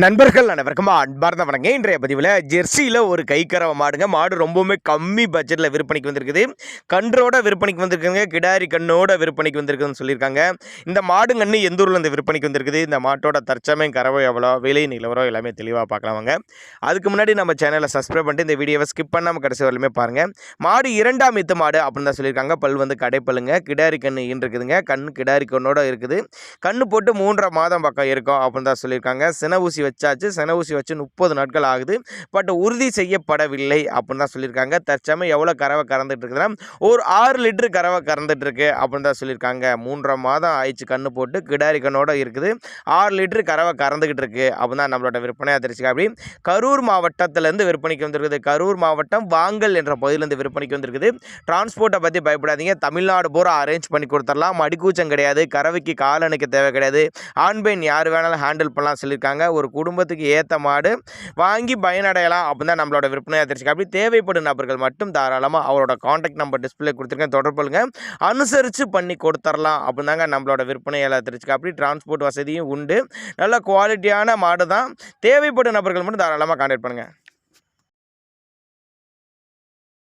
நண்பர்கள் அனைவருக்கும் அன்பார்ந்த வணங்க இன்றைய பதிவில் ஜெர்சியில் ஒரு கைக்கறவை மாடுங்க. மாடு ரொம்பவுமே கம்மி பட்ஜெட்டில் விற்பனைக்கு வந்திருக்குது. கன்றோட விற்பனைக்கு வந்திருக்குங்க. கிடாரி கண்ணோட விற்பனைக்கு வந்திருக்குதுன்னு சொல்லியிருக்காங்க. இந்த மாடு கண்ணு எந்த ஊரில் இந்த விற்பனைக்கு வந்திருக்குது? இந்த மாட்டோட தற்சமயம் கறவை எவ்வளோ? விலை நிலவரம் எல்லாமே தெளிவாக பார்க்கலாமாங்க அதுக்கு முன்னாடி நம்ம சேனலை சப்ஸ்கிரைப் பண்ணிட்டு இந்த வீடியோவை ஸ்கிப் பண்ணாமல் கடைசி வரலுமே பாருங்கள் மாடு இரண்டாம் இத்து மாடு அப்படின்னு தான் சொல்லியிருக்காங்க. பல் வந்து கடைப்பல்லுங்க. கிடாரி கண்ணு ஈன் இருக்குதுங்க கண் கிடாரி கண்ணோட இருக்குது. கண்ணு போட்டு மூன்றரை மாதம் பக்கம் இருக்கும் அப்படின்னு தான் சொல்லியிருக்காங்க. சின ஊசி வச்சாச்சு சென ஊசி வச்சு முப்பது நாட்கள் ஆகுது. பட் உறுதி செய்யப்படவில்லை அப்படின்னு தான் சொல்லியிருக்காங்க. தற்சமயம் எவ்வளோ கறவை கறந்துட்டு இருக்குதுன்னா ஒரு ஆறு லிட்டரு கறவை கறந்துட்டு இருக்கு அப்படின்னு தான் சொல்லியிருக்காங்க. மூன்றரை மாதம் ஆயிடுச்சு கண்ணு போட்டு கிடாரி கண்ணோட இருக்குது. ஆறு லிட்டரு கறவை கறந்துக்கிட்டு இருக்கு அப்படின்னு தான் நம்மளோட விற்பனையாக அதிர்ச்சி அப்படி கரூர் மாவட்டத்திலேருந்து விற்பனைக்கு வந்திருக்குது. கரூர் மாவட்டம் வாங்கல் என்ற பகுதியிலேருந்து விற்பனைக்கு வந்திருக்குது. டிரான்ஸ்போர்ட்டை பற்றி பயப்படாதீங்க. தமிழ்நாடு பூரா அரேஞ்ச் பண்ணி கொடுத்துடலாம். மடிக்கூச்சம் கிடையாது. கறவைக்கு காலனுக்கு தேவை கிடையாது. ஆண் பெண் யார் வேணாலும் ஹேண்டில் பண்ணலாம் சொல்லியிருக்காங்க. ஒரு குடும்பத்துக்கு ஏற்ற மாடு வாங்கி பயனடையலாம் அப்படின்னு தான் நம்மளோட விற்பனை அதிர்ச்சி. அப்படி தேவைப்படும் நபர்கள் மட்டும் தாராளமாக அவரோட காண்டாக்ட் நம்பர் டிஸ்பிளே கொடுத்துருக்கேன். தொடர்புங்க அனுசரித்து பண்ணி கொடுத்துர்லாம் அப்படின்னு தாங்க நம்மளோட விற்பனையாளர் அதிர்ச்சி அப்படி டிரான்ஸ்போர்ட் வசதியும் உண்டு. நல்ல குவாலிட்டியான மாடு தான் தேவைப்படும் நபர்கள் மட்டும் தாராளமாக கான்டாக்ட் பண்ணுங்கள்